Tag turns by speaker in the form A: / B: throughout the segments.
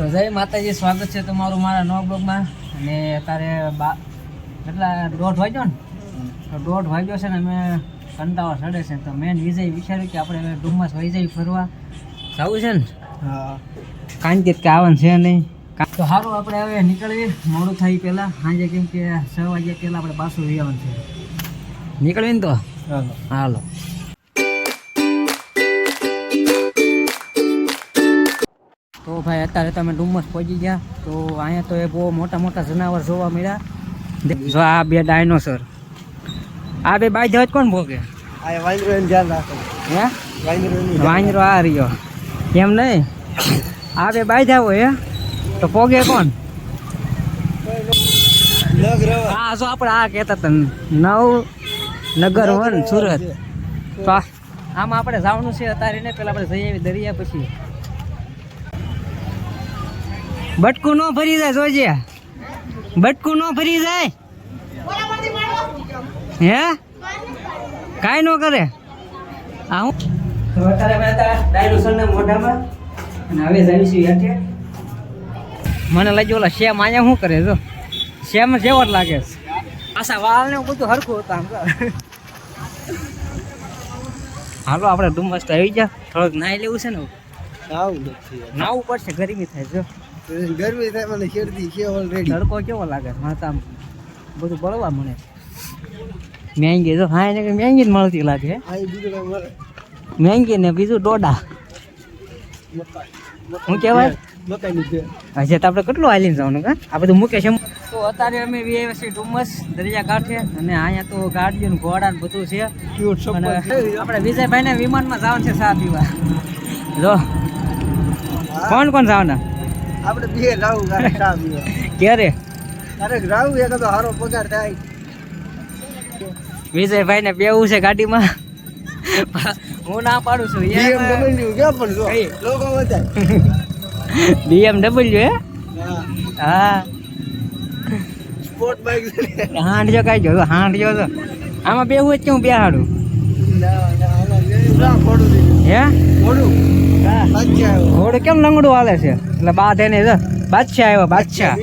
A: તો જય માતાજી સ્વાગત છે તમારું મારા નવા બ્લોગમાં. અને અત્યારે બા એટલા દોઢ વાગ્યો ને? તો દોઢ વાગ્યો છે ને અમે કંટાળો ચડે છે. તો મેન વિજય વિચાર્યું કે આપણે હવે ડુમ્મસ વહી જઈ ફરવા. જવું છે ને? કારણ કે આવવાનું છે નહીં. તો સારું આપણે હવે નીકળીએ. મોડું થાય પહેલાં. સાંજે કેમ કે છ વાગ્યા પહેલાં આપણે પાછું આવવાનું છે. નીકળીએ ને તો? હાલો. તો ભાઈ અત્યારે તમે ડુમસ પહોંચી ગયા. તો અહીંયા તો એ બહુ મોટા મોટા જનાવર જોવા મળ્યા. જો આ બે ડાયનોસર. આ બે બાઈ જહાજ કોણ ભોગે? વાંજરો આ રહ્યો. કેમ નહીં? આ બે બાઈ જાવ હે? તો પોગે કોણ? હા જો આપણે આ કહેતા હતા નવ નગર વન સુરત. તો આ- આમાં આપણે જવાનું છે અત્યારે ને પેલા આપણે જઈએ દરિયા પછી. બટકું ન ફરી જાય જોજે બટકું ન ફરી જાય. હે? કાંઈ ન કરે. આ હું? તો અત્યારે અમે હતા ડાયનોસરના મોઢામાં અને હવે જઈશું હેઠે. મને લાગ્યું ઓલા શ્યામ અહીંયા શું કરે જો શ્યામ જેવો જ લાગે છે. આશા વાળ ને બધું હરખું હતું આમ હાલો આપણે ડુમ્બસ આવી જા થોડોક નાહી લેવું છે ને. નાવું પડશે ગરમી થાય જો
B: ગરમી થાય મને શેરદી છે ઓલરેડી
A: તડકો કેવો લાગે? માતા બધું બળવા મને મેંગી જો હા એને મેંગી જ મળતી લાગે હે. મેંગી ને બીજું ડોડા. શું કહેવાય?
B: છે.
A: તો આપણે કેટલું હાલીને જવાનું કા આ બધું મૂકે છે. તો અત્યારે અમે વી છીએ ડુમસ દરિયા કાંઠે અને અહીંયા તો ગાડીઓ ઘોડા ને બધું છે. અને આપણે વિજયભાઈને વિમાનમાં જવાનું છે ચા પીવા. જો. કોણ કોણ જવાના?
B: આપણે બે ગારે ચા પીવા
A: ક્યારે?
B: અરે રાવું એક તો હારો પગાર થાય.
A: વિજયભાઈ ને બેવું છે ગાડીમાં. હું ના પાડું છું
B: બીએમડબલ્યુ ક્યાં પણ? લોકો બતાય
A: બીએમડબલ્યુ હે?
B: હા.
A: હા.
B: સ્પોર્ટ બાઇક
A: હાંડ જો કાંઈ જો હાંડ જો તો. આમાં બેવું જ કે હું બેહાડું હે?
B: આવ્યો.
A: ઘોડું કેમ લંગડું હાલે છે. એટલે બા થઈને જો. બાદશાહ આવ્યો, બાદશાહ.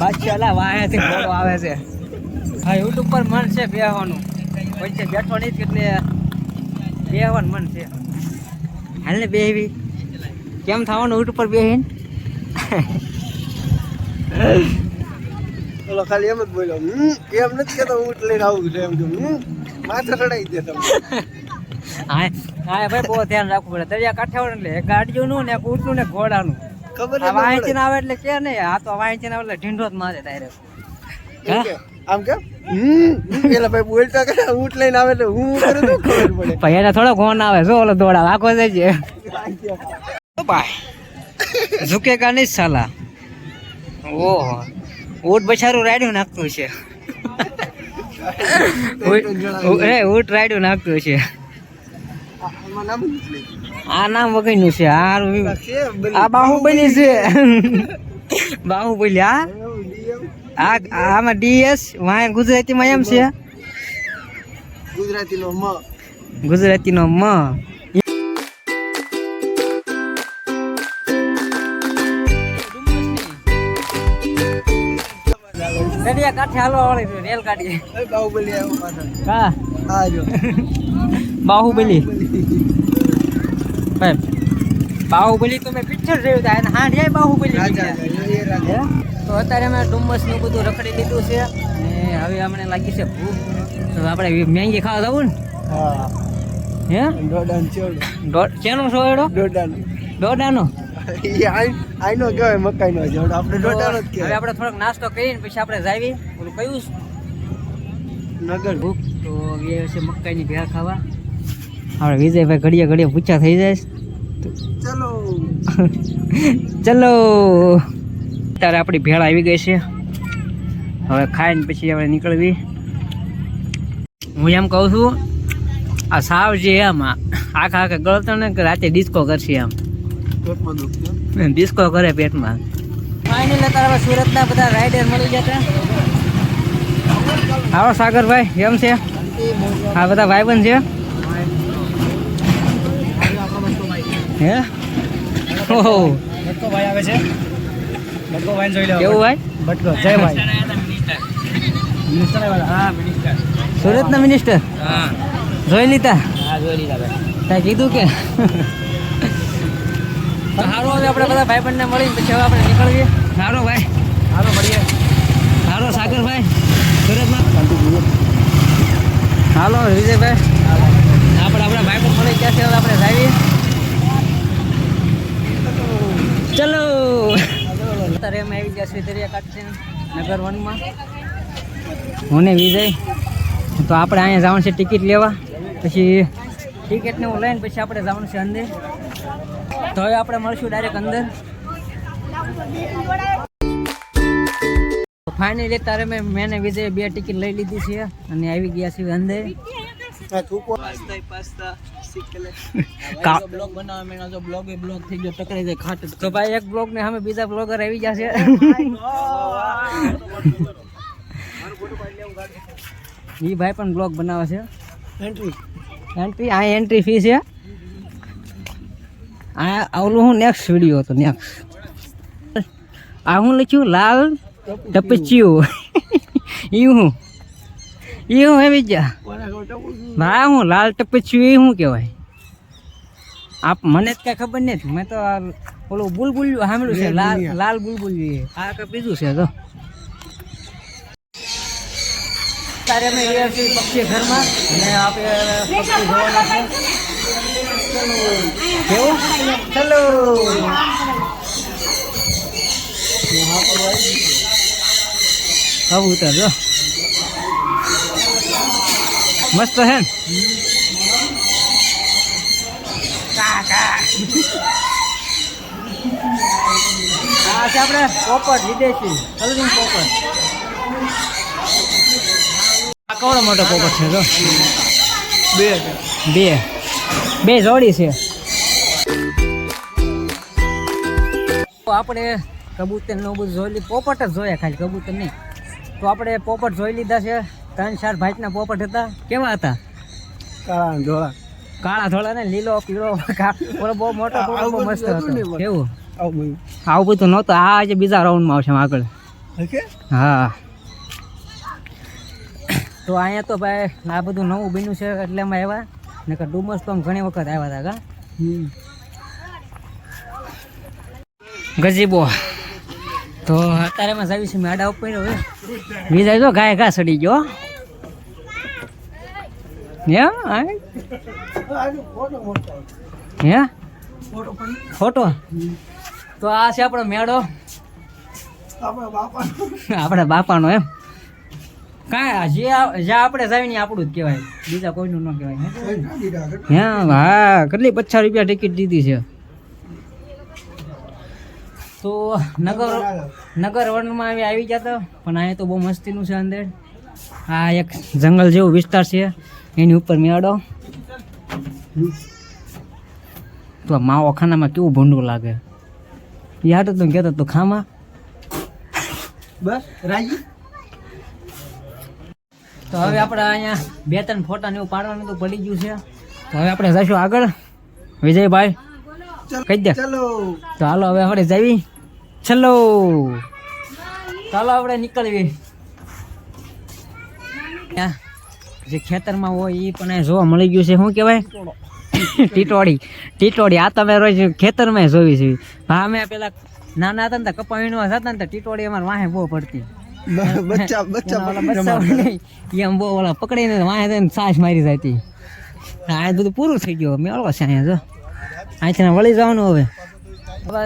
A: બાદશાહ, લા વાહેથી ઘોડો આવે છે. હા યુટ્યુબ પર મન છે બેહવાનું. વચ્ચે બેઠો નહીં જ એટલે બેહવાનું મન છે. હાલ ને બેહવી. કેમ થવાનું યુટ્યુબ પર બેહીને?
B: ઓલો ખાલી એમ જ બોલ્યો એમ નથી કેતો ઊંટ લઈને આવું છે. એમ હમ, માથે ચડાઈ દે તમે
A: હા હા ભાઈ બહુ ધ્યાન રાખવું પડે. દરિયા કાંઠે એટલે ને એટલે ને ઊંટનું ને ઘોડાનું.
B: ખબર
A: આ
B: જ
A: વાંચીને આવે એટલે કે નહીં આ તો વાંચીને આવે એટલે ઢીંઢો જ મારે ડાયરેક્ટ
B: આમ કેમ પેલા ભાઈ બોલતા કરે ઊંટ લઈને આવે એટલે હું કરું તો ખબર પડે.
A: પછી એને થોડો ફોન આવે જો ઓલો દોડા આખો જાય છે કાની ઝુકેગા નહીં સાલા? ઓહો ઊંટ બચારું રાડ્યું નાખતું છે ઊંટ રાડ્યું નાખતું છે
B: આમાં નામ નથી લખ્યું.
A: આ નામ વગરનું છે આ બાહુબલી છે. બાહુબલી આ આ આમાં ડીએસ વાય ગુજરાતીમાં એમ છે.
B: ગુજરાતીનો મ.
A: ગુજરાતીનો મ કાઠે વાળી રેલ ગાડી
B: બાહુબલી આવ્યો હા
A: કા?
B: જો.
A: બાહુબલી. બાહુબલી તો મેં પિક્ચર જોયું હતા અને હા રે બાહુબલી? તો અત્યારે અમે ડુમ્બસનું બધું રખડી લીધું છે અને હવે અમને લાગી છે ભૂખ. તો આપણે મેંગી ખાવા જવું ને? હે.
B: દોડાન ચોડો
A: ચેનો કેનો એડો
B: દોડાન
A: દોડાનો
B: આઈનો કહેવાય મકાઈનો જોડો આપણે દોડાનો જ
A: હવે
B: કહેવાય.
A: આપણે થોડોક નાસ્તો કરીને પછી આપણે જાવી. ઓલું કયું
B: નગર.
A: ભૂખ તો એ છે મકાઈની ભેળ ખાવા. આપણે વિજયભાઈ ઘડીએ ઘડીએ પૂછા થઈ જાય.
B: ચલો.
A: ચલો. અત્યારે આપણી ભેળ આવી ગઈ છે. હવે ખાઈને પછી આપણે નીકળવી. હું એમ કહું છું આ સાવ છે એમ આ આખા આખા ગળતો ને રાતે ડિસ્કો કરશે એમ. ડિસ્કો કરે પેટમાં. ફાઇનલ હવે સુરતના બધા રાઇડર મળી જતા આવો સાગરભાઈ કેમ છે? આ બધા ભાઈબંધ છે? હે? ઓહો.
B: ભાઈ આવે છે. બટકો ભાઈ જોઈ લેવો
A: કેવું ભાઈ?
B: બટકો જય ભાઈ. મિનિસ્ટર હા મિનિસ્ટર
A: સુરતના મિનિસ્ટર
B: હા.
A: જોઈ લીધા?
B: હા જોઈ લીધા ભાઈ.
A: કાંઈ કીધું કે? સારું હવે આપણે બધા ભાઈ બંને મળીને પછી હવે આપણે નીકળીએ. સારો ભાઈ.
B: સારો મળીએ.
A: સારો સાગરભાઈ. સુરતમાં. હાલો વિજયભાઈ. આપણે આપણા ભાઈ પણ મળી ગયા છે હવે આપણે જાવીએ ચલો. અત્યારે અમે આવી ગયા દરિયા છે નગર વનમાં. હું ને વિજય. તો આપણે અહીંયા જવાનું છે ટિકિટ લેવા. પછી ટિકિટને હું લઈને પછી આપણે જવાનું છે અંદર. તો હવે આપણે મળશું ડાયરેક્ટ અંદર. ફાઇનલી તારે મેં મેં વિજય બે ટિકિટ લઈ લીધી છે અને આવી ગયા છીએ અંદર. કા-
B: બ્લોગ બનાવવા મેં જો બ્લોગ એ બ્લોગ થઈ ગયો ટકરાઈ જાય
A: તો ભાઈ એક બ્લોગ ને સામે બીજા બ્લોગર આવી છે ઈ ભાઈ પણ બ્લોગ બનાવે છે
B: એન્ટ્રી
A: એન્ટ્રી આ એન્ટ્રી ફી છે આ આવલું હું નેક્સ્ટ વીડિયો હતો નેક્સ્ટ આ હું લખ્યું લાલ ટપચ્યું એવું હું ઈ હું એવી જા હા હું લાલ ટપચ્યું એ શું કહેવાય? આપ મને જ કઈ ખબર નથી. મેં તો આ ઓલું બુલબુલ્યું સાંભળ્યું છે. લાલ લાલ બુલબુલ્યું એ. આ કઈ બીજું છે તો. તારે અમે ગયા છીએ પક્ષી ઘરમાં અને આપણે પક્ષી જોવાના છે. કેવું? ચલો હવે ઉતરજો મસ્ત છે ને? આ છે આપણે પોપટ વિદેશી કલરિંગ પોપટ. આ કવડો મોટો પોપટ છે જો.
B: બે.
A: બે. બે જોડી છે. તો આપણે કબૂતરનું બધું જોઈ લીધું પોપટ જ જોયા ખાલી કબૂતર નહીં. તો આપણે પોપટ જોઈ લીધા છે. ત્રણ ચાર ભાઈના પોપટ હતા. કેવા હતા?
B: કાળા ધોળા.
A: કાળા ધોળા ને લીલો પીળો ઓલો બહુ મોટો બહુ મસ્ત હતો. કેવું?
B: આવું
A: બધું. નહોતું. આ આજે બીજા રાઉન્ડમાં આવશે આગળ. હા તો અહીંયા તો ભાઈ આ બધું નવું બન્યું છે એટલે અમે આવ્યા. નકર ડુમસ તો ઘણી વખત આવ્યા હતા કા? ગજીબો. તો અત્યારે અમે જાવી છે મેડા ઉપર હવે. જો ગાય ઘા સડી ગયો. હે ફોટો તો આ છે આપણો મેળો. આપણા બાપાનો એમ. કાંઈ જે જ્યાં આપણે જાવી ને આપણું જ કહેવાય. બીજા કોઈનું ન કહેવાય. હે? હે, કેટલી પચાસ રૂપિયા ટિકિટ દીધી છે. તો નગર નગર વનમાં આવી ગયા પણ અહીંયા તો બહુ મસ્તીનું છે અંદર. આ એક જંગલ જેવો વિસ્તાર છે. એની ઉપર મેળો. તો માવો ખાનામાં કેવું ભૂંડું લાગે? યાદ તું કહેતો તું ખામાં?
B: બસ રાજી?
A: તો હવે આપણે અહીંયા બે ત્રણ ફોટા ને એવું પાડવાનું તો પડી ગયું છે. તો હવે આપણે જઈશું આગળ. વિજયભાઈ કહી દે.
B: ચલો.
A: તો હાલો હવે આપણે જવી. ચલો ચાલો આપણે નીકળવી. ત્યાં જે ખેતરમાં હોય એ પણ જોવા મળી ગયું છે. શું કહેવાય? ટીટોડી ટીટોડી આ તમે રોજ ખેતરમાં જોવી છે. હા અમે પેલા નાના હતા ને કપા વીણવા જતા ને તો ટીટોડી અમારે વાહે બહુ પડતી.
B: બચ્ચા બચ્ચા
A: ને, બહુ ઓલા પકડીને વાહે થઈને સાસ મારી જતી. આ બધું પૂરું થઈ ગયું. મેળવો છે અહીંયા જો. અહીંથી વળી જવાનું હવે. હવે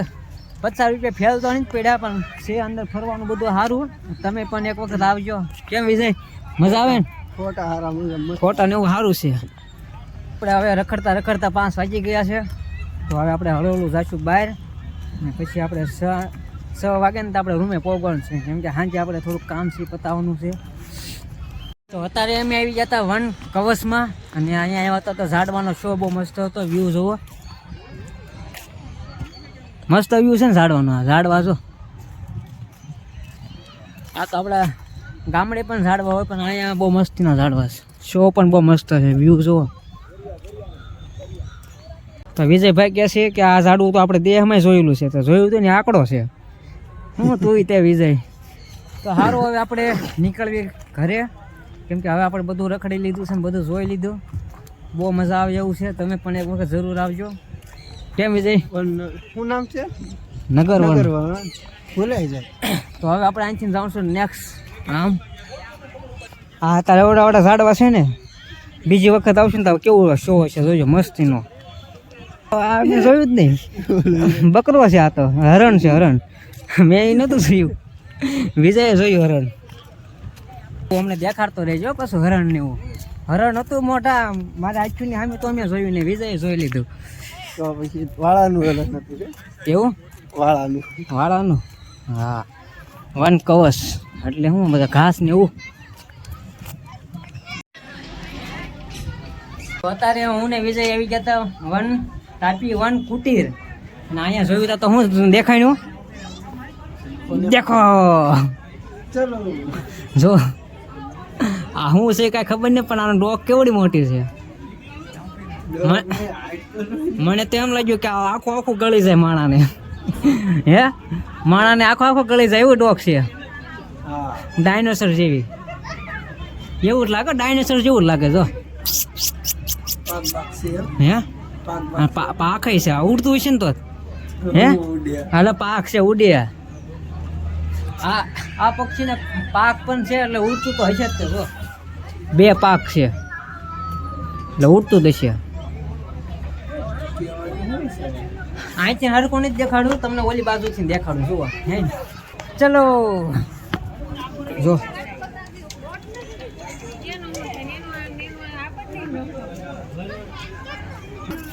A: પચાસ રૂપિયા ફેલ તો નહીં પડ્યા પણ છે અંદર ફરવાનું બધું સારું. તમે પણ એક વખત આવજો. કેમ વિજય? મજા આવે ને?
B: ફોટા હારા મજા
A: ફોટા ને એવું સારું છે. આપણે હવે રખડતા રખડતા પાંચ વાગી ગયા છે. તો હવે આપણે હળવળું જાશું બહાર. ને પછી આપણે છ છ વાગે ને તો આપણે રૂમે પહોંચવાનું છે. કેમ કે સાંજે આપણે થોડુંક કામ છે પતાવવાનું છે. તો અત્યારે અમે આવી ગયા હતા વન કવચમાં. અને અહીંયા આવ્યા હતા તો ઝાડવાનો શો બહુ મસ્ત હતો વ્યૂ જોવો. મસ્ત વ્યૂ છે ને ઝાડવાનો. આ ઝાડવા જો. આ તો આપણા ગામડે પણ ઝાડવા હોય પણ અહીંયા બહુ મસ્તીના ઝાડવા છે. શો પણ બહુ મસ્ત છે વ્યૂ જુઓ. તો વિજયભાઈ કહે છે કે આ ઝાડવું તો આપણે દેહમાં જોયેલું છે તો જોયું હતું ને આંકડો છે. હું તું તે વિજય. તો સારું હવે આપણે નીકળવી ઘરે. કેમ કે હવે આપણે બધું રખડી લીધું છે ને બધું જોઈ લીધું. બહુ મજા આવે એવું છે તમે પણ એક વખત જરૂર આવજો. કેમ વિજય?
B: શું નામ છે?
A: નગર.
B: ભૂલાઈ જાય.
A: તો હવે આપણે અહીંથી જાઉં નેક્સ્ટ આમ? હા તારે ઓડા ઓડા ઝાડવા છે ને બીજી વખત આવશે ને તો કેવું શો હશે જોજો મસ્તીનો. આ મેં જોયું જ નહીં. બકરો છે આ તો હરણ છે હરણ. મેં એ નહોતું જોયું. વિજયે જોયું હરણ. તું અમને દેખાડતો રહેજો કશું હરણ ને એવું. હરણ હતું મોટા મારા આખીની સામે તો અમે જોયું ને વિજયે જોઈ લીધું.
B: તો પછી વાળાનું હરણ હતું
A: એવું?
B: વાળાનું.
A: વાળાનું? હા. વન કવચ એટલે હું બધા ઘાસ ને એવું. અત્યારે હું ને વિજય આવી ગયા હતા વન તાપી વન કુટીર. અને અહીંયા જોયું તા હું દેખાયું દેખો.
B: ચલો.
A: જો. આ હું છે કાંઈ ખબર નહીં પણ આનો ડોક કેવડી મોટી છે. મને તો એમ લાગ્યું કે આ આખું આખું ગળી જાય માણાને. હે? માણાને આખો આખો ગળી જાય એવું ડોક છે. ડાયનોસર જેવી. એવું જ લાગે ડાયનોસર જેવું જ લાગે જો.
B: પાક પાક છે
A: હે?
B: પાક
A: છે આ ઉડતું હશે ને તો હે? હાલે પાક છે ઉડે આ આ પક્ષીને પાક પણ છે એટલે ઉડતું તો હશે જ તે જો. બે પાક છે. એટલે ઉડતું જ હશે. અહીંથી હરકોને જ દેખાડું તમને ઓલી બાજુથી દેખાડું જુઓ. હે? ચલો. જો.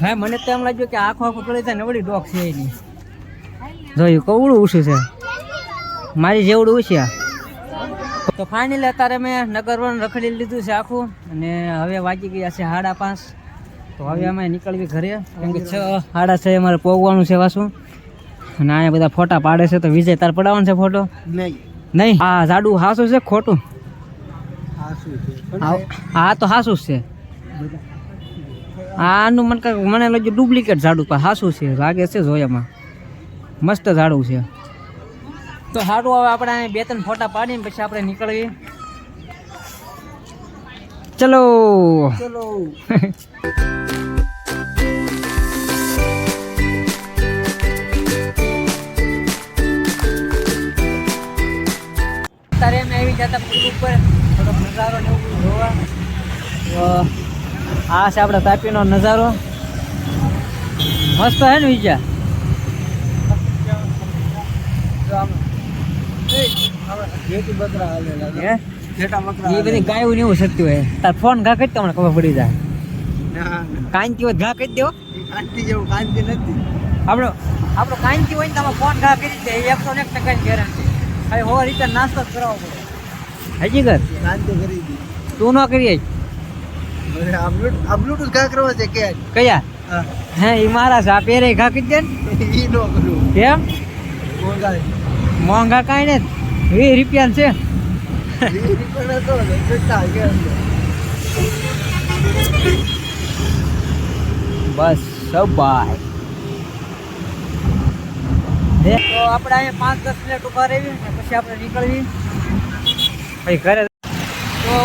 A: હા, મને તો એમ લાગ્યું કે આખો આખો કરી થાય નવડી ડોક છે એની. જોયું કવડું ઓછું છે. મારી જેવડું ઓછ્યા તો ફાઇનલી અત્યારે મેં નગરવન રખડી લીધું છે આખું અને હવે વાગી ગયા છે સાડા પાંચ. તો હવે અમે નીકળવી ઘરે, કેમ કે છ સાડા છ અમારે પોગવાનું છે વાસું અને અહીંયા બધા ફોટા પાડે છે તો વિજય તાર પડાવવાનો છે ફોટો?
B: નહીં.
A: નહીં આ જાડું હાસું છે ખોટું? હા તો હાસું છે. આનું મને કાંઈક મને લાગ્યું ડુપ્લિકેટ ઝાડું પણ હાસું છે લાગે છે જોયામાં મસ્ત ઝાડું છે. તો સારું હવે આપણે બે ત્રણ ફોટા પાડીને પછી આપણે નીકળીએ. ચલો.
B: ચલો.
A: નજારો ને જોવા. આ છે આપણે તાપીનો નજારો. મસ્ત હે ને ને તાર ફોન ઘા કરી તમને ખબર પડી જાય.
B: ના
A: કાંતિ હોય ઘા કરી દેવો
B: આંટી જેવું કાંતિ નથી.
A: આપણો આપણો કાંતિ હોય ને તમે ફોન ઘા કરી દે. એકસો ને એક ટકાની ગેરંટી હવે રીતે નાસ્તો જ કરાવવો પડે. હજી કર
B: કાંતિ કરી દી
A: તું ન
B: આ બ્લૂટૂથ ઘા કરવા છે કે?
A: કયા?
B: હે.
A: એ મારા આ પહેરે ઘા કરી દે ને?
B: ઈ નો કરું.
A: કેમ?
B: મોંઘા
A: મોંઘા કાંઈ ને? વીસ રૂપિયા છે. બસ સબાય તો આપણે અહીંયા પાંચ દસ મિનિટ ઊભા રહેવી ને પછી આપણે નીકળવી પછી ઘરે તો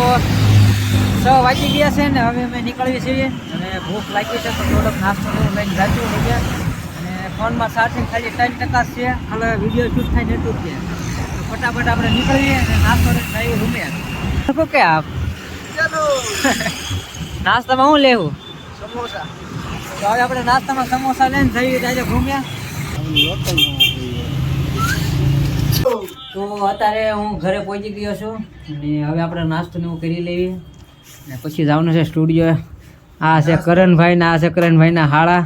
A: છ વાગી ગયા છે ને હવે અમે નીકળવી છીએ. અને ભૂખ લાગી છે તો થોડોક નાસ્તો લઈને જાતું રહીએ અને ફોનમાં સાથે ખાલી ત્રણ ટકા જ છે ખાલી વીડિયો શૂટ થાય ને એટલું જ છે. તો ફટાફટ આપણે નીકળીએ અને નાસ્તો લઈને રૂમે. શકો કે આપ?
B: ચલો.
A: નાસ્તામાં શું લેવું?
B: સમોસા.
A: તો હવે આપણે નાસ્તામાં સમોસા લઈને જઈએ આજે ઘૂમ્યા. તો અત્યારે હું ઘરે પહોંચી ગયો છું અને હવે આપણે નાસ્તો ને એવું કરી લેવી. અને પછી જવાનું છે સ્ટુડિયો. આ છે કરણભાઈ ને આ છે કરણભાઈના હાળા.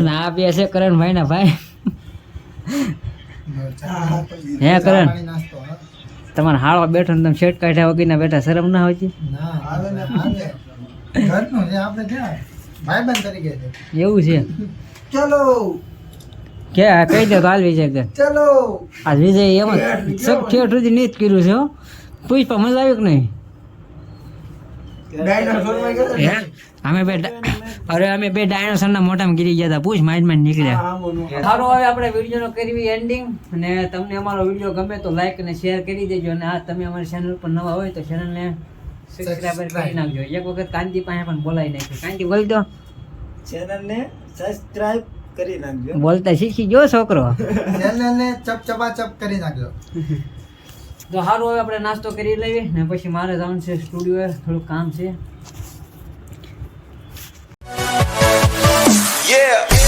A: અને આ બે છે કરણભાઈના ભાઈ. હે કરણ? તમારા હાળો બેઠો ને તમે શેટ કાઢ્યા વગીના બેઠા શરમ ના હોય એવું છે?
B: ચલો.
A: કે આ કહી દો તો હાલ વિજય કે.
B: ચલો.
A: આ વિજય એમ જ સબ ઠેઠ સુધી નહીં જ કર્યું છે પૂછ પણ મજા આવ્યું કે નહીં? અમે બે અરે અમે બે ડાયનોસરના મોટામાં ગીરી ગયા હતા. પૂછ માઇન્ડમાં નીકળ્યા. સારું હવે આપણે વિડીયોનો કરવી એન્ડિંગ અને તમને અમારો વીડિયો ગમે તો લાઈક અને શેર કરી દેજો. અને આ તમે અમારી ચેનલ પર નવા હોય તો ચેનલને સબસ્ક્રાઇબર કરી નાખજો. એક વખત કાંતિ પાસે પણ બોલાવી નાખજો. કાંતિ બોલ દો.
B: ચેનલને સબસ્ક્રાઇબ કરી નાખજો.
A: બોલતા શીખી જો છોકરો.
B: ને ચપ ચપા ચપ કરી નાખજો.
A: તો સારું હવે આપણે નાસ્તો કરી લઈએ ને પછી મારે જવાનું છે સ્ટુડિયો થોડુંક કામ છે.
C: Yeah.